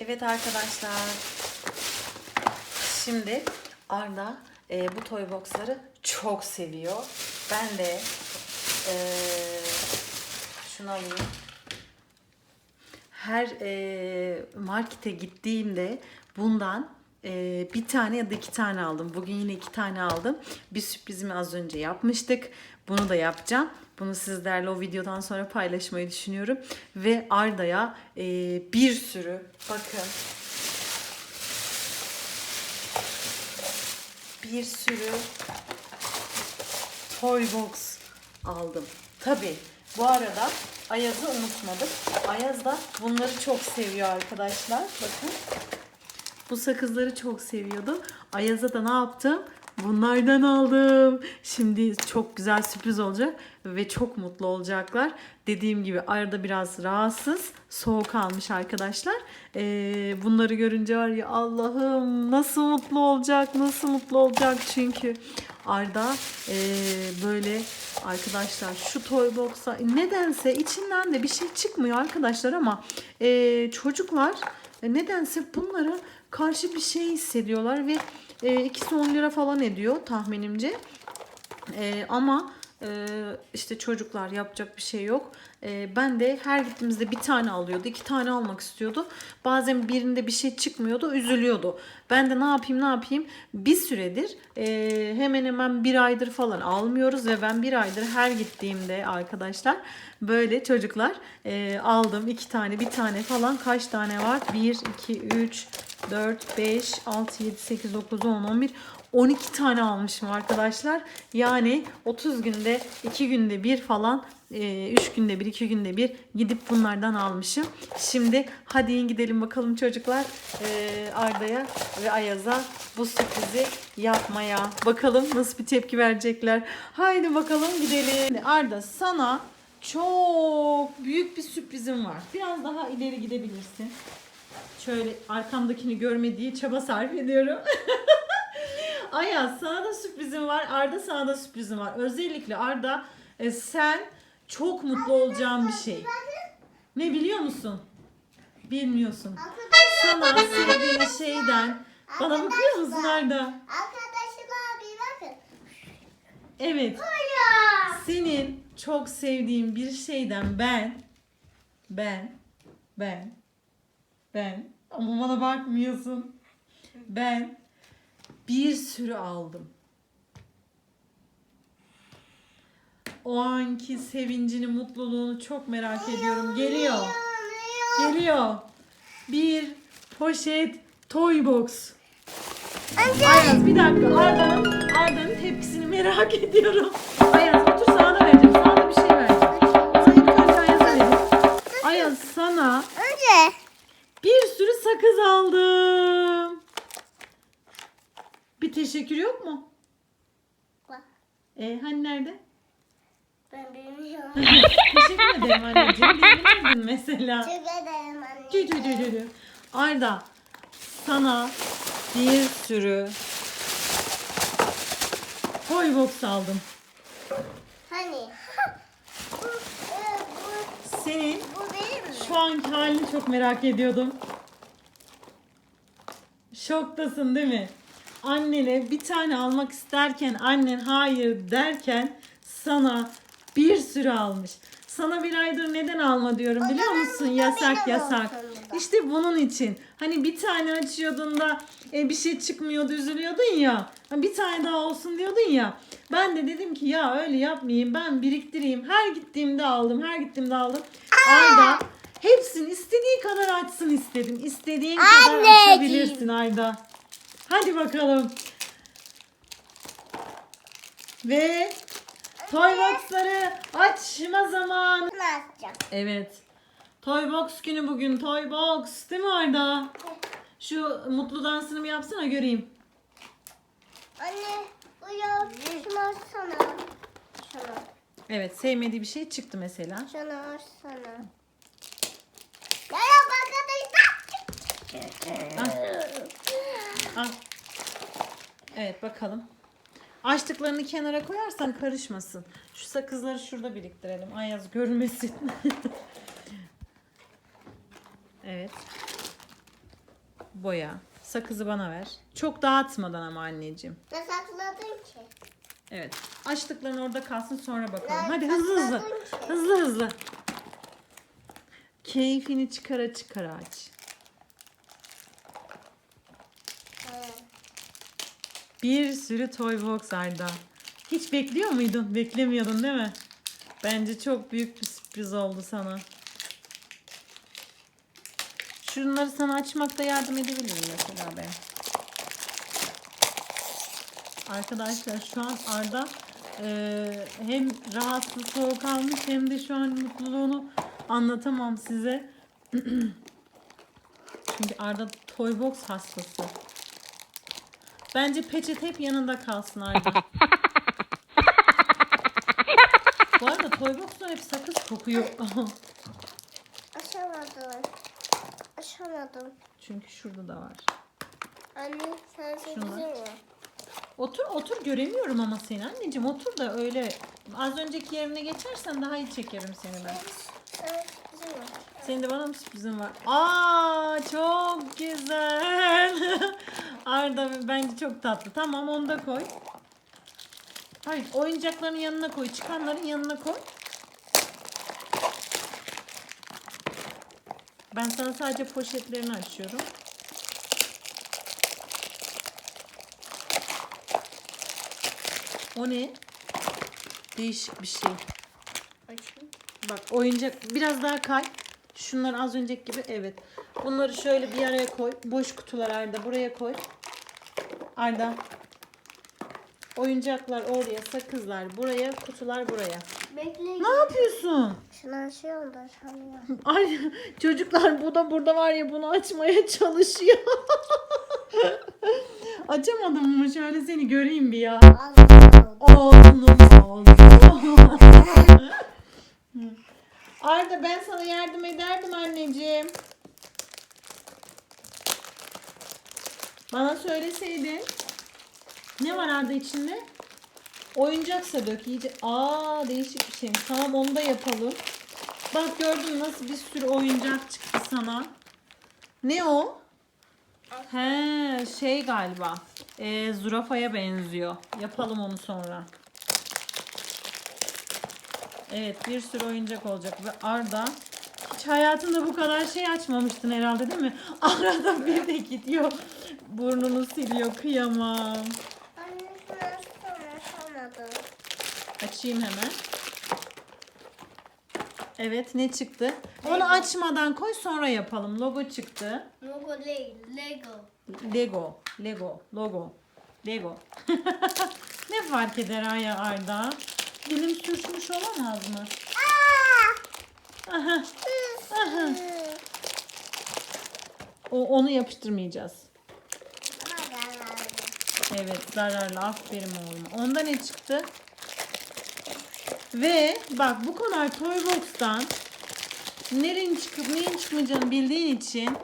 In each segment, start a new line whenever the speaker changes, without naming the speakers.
Evet arkadaşlar. Şimdi Arda e, bu toy boxları çok seviyor. Ben de e, şunu alayım. Her e, markete gittiğimde bundan e, bir tane ya da iki tane aldım. Bugün yine iki tane aldım. Bir sürprizimi az önce yapmıştık. Bunu da yapacağım. Bunu sizlerle o videodan sonra paylaşmayı düşünüyorum. Ve Arda'ya e, bir sürü bakın bir sürü toy box aldım. Tabi bu arada Ayaz'ı unutmadık. Ayaz da bunları çok seviyor arkadaşlar. Bakın. Bu sakızları çok seviyordu. Ayaz'a da ne yaptım? Bunlardan aldım. Şimdi çok güzel sürpriz olacak ve çok mutlu olacaklar. Dediğim gibi arada biraz rahatsız, soğuk almış arkadaşlar. Ee, bunları görünce var ya Allah'ım nasıl mutlu olacak, nasıl mutlu olacak çünkü Arda ee, böyle arkadaşlar şu toy box'a nedense içinden de bir şey çıkmıyor arkadaşlar ama ee, çocuklar e, nedense bunlara karşı bir şey hissediyorlar ve e, ikisi 10 lira falan ediyor tahminimce. E, ama e, işte çocuklar yapacak bir şey yok. E, ben de her gittiğimizde bir tane alıyordu, iki tane almak istiyordu. Bazen birinde bir şey çıkmıyordu, üzülüyordu. Ben de ne yapayım ne yapayım bir süredir e, hemen hemen bir aydır falan almıyoruz ve ben bir aydır her gittiğimde arkadaşlar böyle çocuklar e, aldım iki tane bir tane falan kaç tane var? 1, 2, 3, 4, 5, 6, 7, 8, 9, 10, 11, 12 tane almışım arkadaşlar. Yani 30 günde 2 günde bir falan 3 günde bir 2 günde bir gidip bunlardan almışım. Şimdi hadi gidelim bakalım çocuklar e, Arda'ya ve Ayaz'a bu sürprizi yapmaya. Bakalım nasıl bir tepki verecekler. Haydi bakalım gidelim. Arda sana çok büyük bir sürprizim var. Biraz daha ileri gidebilirsin. Şöyle arkamdakini görmediği çaba sarf ediyorum. Ayaz sana da sürprizim var. Arda sana da sürprizim var. Özellikle Arda e, sen çok mutlu olacağın bir şey. Ne biliyor musun? Bilmiyorsun. Sana sevdiğin şeyden bana bakıyor musun Arda?
Arkadaşlar bir bakın.
Evet. Senin çok sevdiğin bir şeyden ben ben ben ben ama bana bakmıyorsun. Ben bir sürü aldım. O anki sevincini, mutluluğunu çok merak ediyorum. Geliyor. Geliyor. Bir poşet toy box. Ayaz bir dakika Arda'nın Arda'nın tepkisini merak ediyorum. Ayaz Teşekkür yok mu?
Bak,
E hani nerede?
Ben bilmiyorum.
Teşekkür ederim anneciğim. Biz bilirdin mesela.
Çok ederim
tü tü. Arda sana bir sürü toy box aldım.
Hani?
Senin
bu benim mi?
şu anki halini çok merak ediyordum. Şoktasın değil mi? Annene bir tane almak isterken annen hayır derken sana bir sürü almış. Sana bir aydır neden alma diyorum biliyor musun? Yasak yasak. İşte bunun için. Hani bir tane açıyordun da e, bir şey çıkmıyordu üzülüyordun ya. Bir tane daha olsun diyordun ya. Ben de dedim ki ya öyle yapmayayım ben biriktireyim. Her gittiğimde aldım her gittiğimde aldım. Ayda hepsini istediği kadar açsın istedim. İstediğin kadar
Anneciğim.
açabilirsin Ayda. Hadi bakalım. Ve toy box'ları açma zamanı.
Bunu açacağım.
Evet. Toy box günü bugün. Toy box. Değil mi Arda? Şu mutlu dansını mı yapsana göreyim.
Anne bu ya şunu açsana. Şunu.
Evet sevmediği bir şey çıktı mesela.
Şunu açsana. Ya arkadaşlar.
Al. Evet bakalım. Açtıklarını kenara koyarsan karışmasın. Şu sakızları şurada biriktirelim. Ayaz görmesin. evet. boya. Sakızı bana ver. Çok dağıtmadan ama anneciğim.
Ne sakladın ki?
Evet. Açtıkların orada kalsın sonra bakalım.
Ben
Hadi hızlı hızlı.
ki.
Hızlı hızlı. Keyfini çıkara çıkara aç. Bir sürü toy box Arda. Hiç bekliyor muydun? Beklemiyordun değil mi? Bence çok büyük bir sürpriz oldu sana. Şunları sana açmakta yardım edebilirim mesela ben. Arkadaşlar şu an Arda eee, hem rahatsız soğuk almış hem de şu an mutluluğunu anlatamam size. Çünkü Arda toy box hastası. Bence peçete hep yanında kalsın Arda. Bu arada toy box'lar hep sakız kokuyor.
Açamadım. Açamadım.
Çünkü şurada da var.
Anne sen
Şunlar.
sekizin mi?
Otur otur göremiyorum ama seni anneciğim otur da öyle az önceki yerine geçersen daha iyi çekerim seni ben.
Sen sekizin mi?
Senin de bana mı sürprizin var? Aa çok güzel. Arda bence çok tatlı. Tamam onu da koy. Hayır oyuncakların yanına koy. Çıkanların yanına koy. Ben sana sadece poşetlerini açıyorum. O ne? Değişik bir şey.
Açayım.
Bak oyuncak biraz daha kay. Şunlar az önceki gibi evet. Bunları şöyle bir araya koy. Boş kutular Arda buraya koy. Arda. Oyuncaklar oraya, sakızlar buraya, kutular buraya.
Bekle.
Ne yapıyorsun?
Şunu açıyorum da açamıyorum.
Ay çocuklar bu da burada var ya bunu açmaya çalışıyor. Açamadım mı? Şöyle seni göreyim bir ya. Ağzını ağzını. Arda ben sana yardım ederdim anneciğim. Bana söyleseydin. Ne var Arda içinde? Oyuncaksa dök iyice. Aa değişik bir şeymiş. Tamam onu da yapalım. Bak gördün nasıl bir sürü oyuncak çıktı sana. Ne o? He şey galiba. Ee, zürafaya benziyor. Yapalım onu sonra. Evet bir sürü oyuncak olacak ve Arda hiç hayatında bu kadar şey açmamıştın herhalde değil mi? Arada bir de gidiyor burnunu siliyor kıyamam.
Anne şunu açsana açamadım.
Açayım hemen. Evet ne çıktı? Onu açmadan koy sonra yapalım. Logo çıktı.
Logo değil. Lego.
Lego, Lego, logo, Lego. ne fark eder ha ya Arda? Dilim sürçmüş olamaz mı? Aha, aha. O, onu yapıştırmayacağız. Evet zararlı aferin oğlum. Onda ne çıktı? Ve bak bu kadar Toybox'tan nerenin çıkıp neyin çıkmayacağını bildiğin için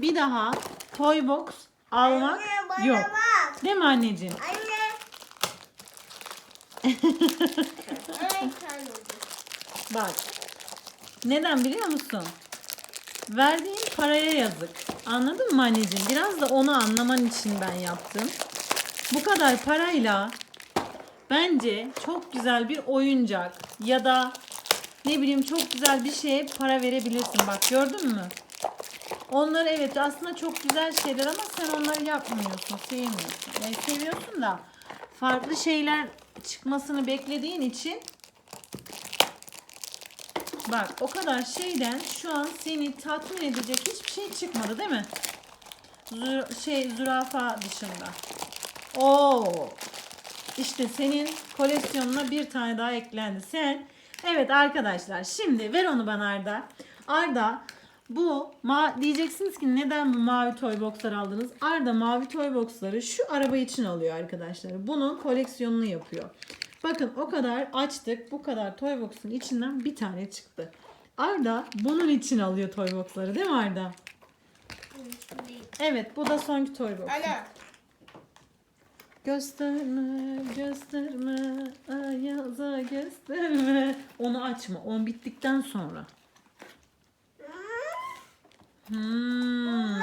bir daha Toybox almak
Anne,
yok.
bak.
Değil mi anneciğim?
Anne.
Bak. Neden biliyor musun? Verdiğin paraya yazık. Anladın mı anneciğim? Biraz da onu anlaman için ben yaptım. Bu kadar parayla bence çok güzel bir oyuncak ya da ne bileyim çok güzel bir şeye para verebilirsin. Bak gördün mü? Onlar evet aslında çok güzel şeyler ama sen onları yapmıyorsun, sevmiyorsun. Yani seviyorsun da farklı şeyler çıkmasını beklediğin için Bak o kadar şeyden şu an seni tatmin edecek hiçbir şey çıkmadı değil mi? Zü- şey zürafa dışında. Oo. İşte senin koleksiyonuna bir tane daha eklendi. Sen evet arkadaşlar şimdi ver onu bana Arda. Arda bu ma diyeceksiniz ki neden bu mavi toy box'ları aldınız? Arda mavi toy box'ları şu araba için alıyor arkadaşlar. Bunun koleksiyonunu yapıyor. Bakın o kadar açtık. Bu kadar toy box'un içinden bir tane çıktı. Arda bunun için alıyor toy box'ları değil mi Arda? Evet bu da sonki toy box.
Ana.
Gösterme, gösterme, ayaza gösterme. Onu açma. On bittikten sonra. Hmm.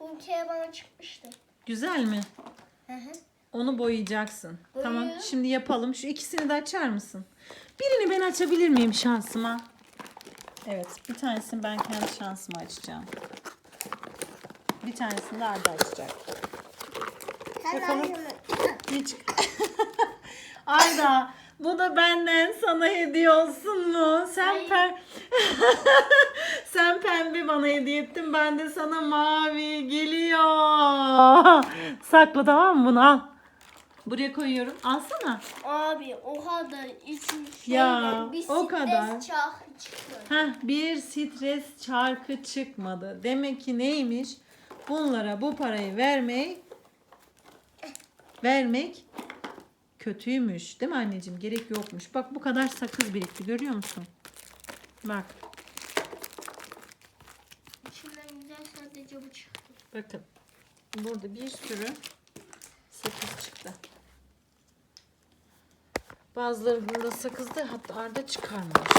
Bu kere bana çıkmıştı.
Güzel mi?
Hı hı.
Onu boyayacaksın. Tamam.
Boyayayım.
Şimdi yapalım. Şu ikisini de açar mısın? Birini ben açabilir miyim şansıma? Evet. Bir tanesini ben kendi şansıma açacağım. Bir tanesini de Arda açacak. Bakalım. Hiç. Arda bu da benden sana hediye olsun mu? Sen pem Sen pembe bana hediye ettin. Ben de sana mavi geliyor. Sakla tamam mı bunu al. Buraya koyuyorum. Alsana.
Abi o kadar için
Ya,
bir
o kadar.
çarkı çıkıyor.
Heh, bir stres çarkı çıkmadı. Demek ki neymiş? Bunlara bu parayı vermek vermek kötüymüş. Değil mi anneciğim? Gerek yokmuş. Bak bu kadar sakız birikti. Görüyor musun? Bak.
İçinden güzel sadece bu çıktı.
Bakın. Burada bir sürü sakız çıktı. Bazılarında sakızdı hatta arda çıkarmış.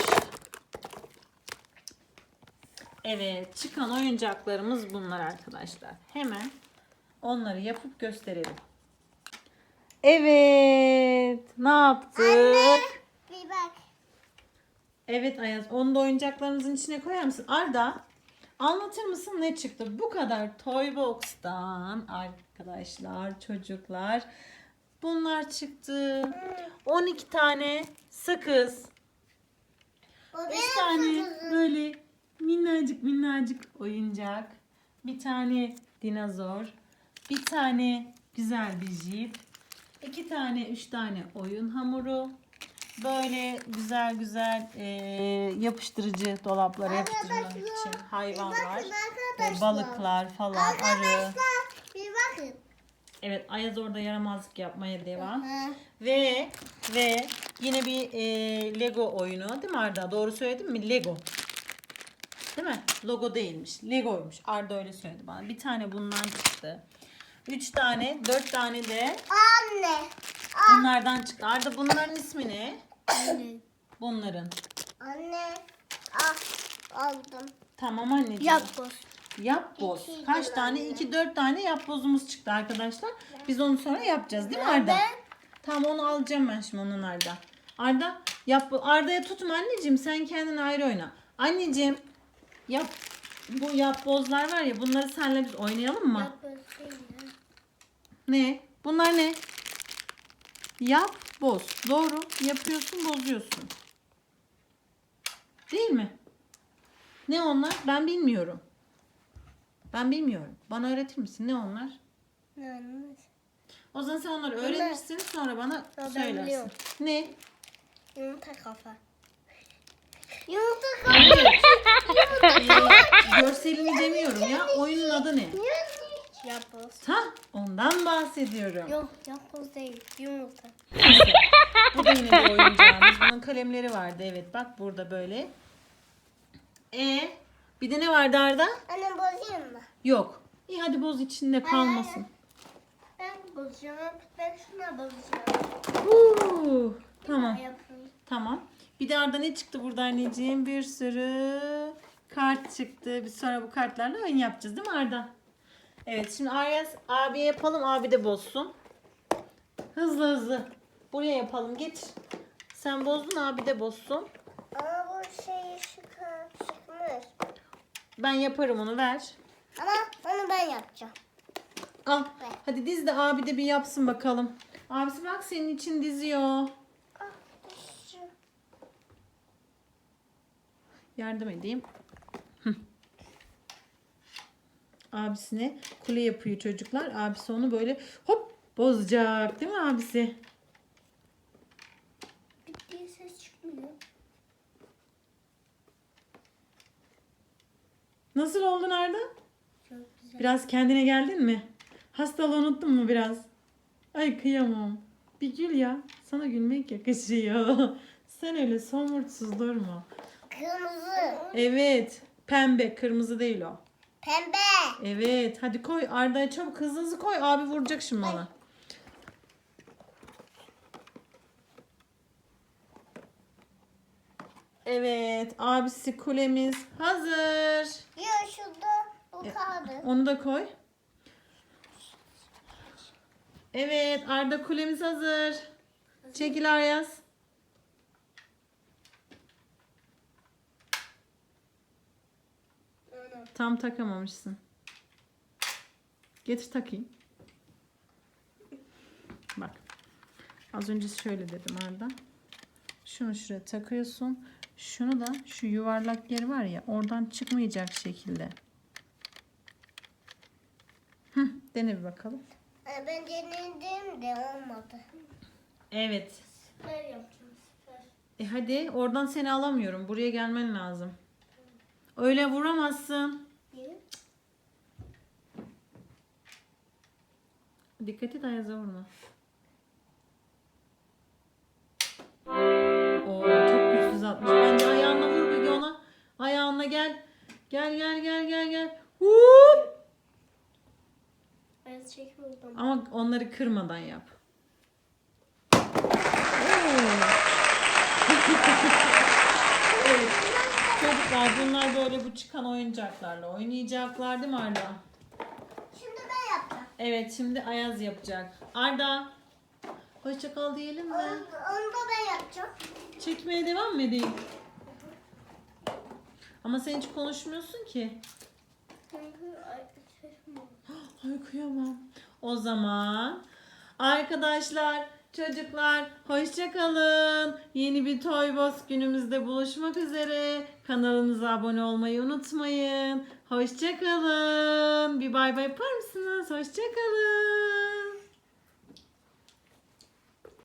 Evet çıkan oyuncaklarımız bunlar arkadaşlar. Hemen onları yapıp gösterelim. Evet ne yaptık?
Bir bak.
Evet Ayaz onu da oyuncaklarımızın içine koyar mısın? Arda anlatır mısın ne çıktı? Bu kadar Toy Box'tan arkadaşlar çocuklar bunlar çıktı. 12 tane sakız.
O
5
benim
tane
sakızım.
böyle minnacık minnacık oyuncak. Bir tane dinozor. Bir tane güzel bir jip. İki tane, üç tane oyun hamuru. Böyle güzel güzel eee, yapıştırıcı dolaplara yapıştırmak için hayvanlar, e, balıklar falan, arı.
Bir bakın.
Evet Ayaz orada yaramazlık yapmaya devam. Ve ve yine bir e, Lego oyunu değil mi Arda? Doğru söyledim mi? Lego. Değil mi? Logo değilmiş. Lego'ymuş. Arda öyle söyledi bana. Bir tane bundan çıktı. Üç tane, dört tane de
Anne.
bunlardan çıktı. Arda bunların ismi ne?
Anne.
Bunların.
Anne. Ah aldım.
Tamam anneciğim.
Yapboz.
Yapboz.
İki
Kaç
yıl
tane?
anne.
İki, dört tane yapbozumuz çıktı arkadaşlar. Biz onu sonra yapacağız değil mi Arda?
Ben
Tamam onu alacağım ben şimdi onun Arda. Arda yap Arda'ya tutma anneciğim sen kendin ayrı oyna. Anneciğim yap bu yapbozlar var ya bunları senle biz oynayalım mı?
yapboz değil ya.
Ne? Bunlar ne? Yap boz. Doğru. Yapıyorsun bozuyorsun. Değil mi? Ne onlar? Ben bilmiyorum. Ben bilmiyorum. Bana öğretir misin? Ne onlar?
Ne anne?
O zaman sen onları öğrenirsin sonra bana
ben
söylersin.
biliyorum.
Ne?
Yumurta kafa. Yumurta kafa.
Ee, görselini demiyorum ya. Oyunun adı ne?
Yapboz.
Ha, ondan bahsediyorum.
Yok yapboz değil. Yumurta.
Bu da yine bir oyuncağımız. Bunun kalemleri vardı. Evet bak burada böyle. E bir de ne vardı Arda?
Anne bozayım mı?
Yok. İyi hadi boz içinde kalmasın.
Ben bozacağım. Ben şuna bozacağım.
Huu, tamam.
Yapayım.
Tamam. Bir de Arda ne çıktı burada anneciğim? Bir sürü kart çıktı. Biz sonra bu kartlarla oyun yapacağız değil mi Arda? Evet şimdi Aryas abiye yapalım. Abi de bozsun. Hızlı hızlı. Buraya yapalım. Getir. Sen bozdun abi de bozsun.
Ama bu şey çıkar, çıkmış.
Ben yaparım onu ver.
Ama onu ben yapacağım.
Al. Hadi diz de abi de bir yapsın bakalım. Abisi bak senin için diziyor.
Ah.
Yardım edeyim. Hı. Abisine kule yapıyor çocuklar. Abisi onu böyle hop bozacak değil mi abisi?
Bittiği ses çıkmıyor.
Nasıl oldun Arda?
Çok güzel.
Biraz kendine geldin mi? Hastalığı unuttun mu biraz? Ay kıyamam. Bir gül ya. Sana gülmek yakışıyor. Sen öyle somurtsuz durma.
Kırmızı.
Evet. Pembe. Kırmızı değil o.
Pembe.
Evet hadi koy Arda'ya çabuk hızlı hızlı koy. Abi vuracak şimdi ona. Evet abisi kulemiz hazır.
Ya şurada bu e, kaldı.
Onu da koy. Evet Arda kulemiz hazır. Çekil Aryaz. Tam takamamışsın. Getir takayım. Bak. Az önce şöyle dedim Arda. Şunu şuraya takıyorsun. Şunu da şu yuvarlak yer var ya oradan çıkmayacak şekilde. Hı, dene bir bakalım.
Ee, Ben denedim de olmadı.
Evet.
Süper yapacağım süper.
E hadi oradan seni alamıyorum. Buraya gelmen lazım. Öyle vuramazsın.
Niye?
Dikkat et ayaza vurma. Oo çok güçsüz atmış. Bence ayağına vur bir ona. Ayağına gel. Gel gel gel gel gel. Hup! Ama onları kırmadan yap. Oo. Çocuklar bunlar böyle bu çıkan oyuncaklarla oynayacaklar değil mi Arda?
Şimdi ben yapacağım.
Evet şimdi Ayaz yapacak. Arda hoşça kal diyelim mi?
Onu, onu da ben yapacağım.
Çekmeye devam mı edeyim? Ama sen hiç konuşmuyorsun ki.
Oldu.
Ay kıyamam. O zaman arkadaşlar, çocuklar hoşça kalın. Yeni bir Toy Boss günümüzde buluşmak üzere. Kanalımıza abone olmayı unutmayın. Hoşça kalın. Bir bay bay yapar mısınız? Hoşça kalın.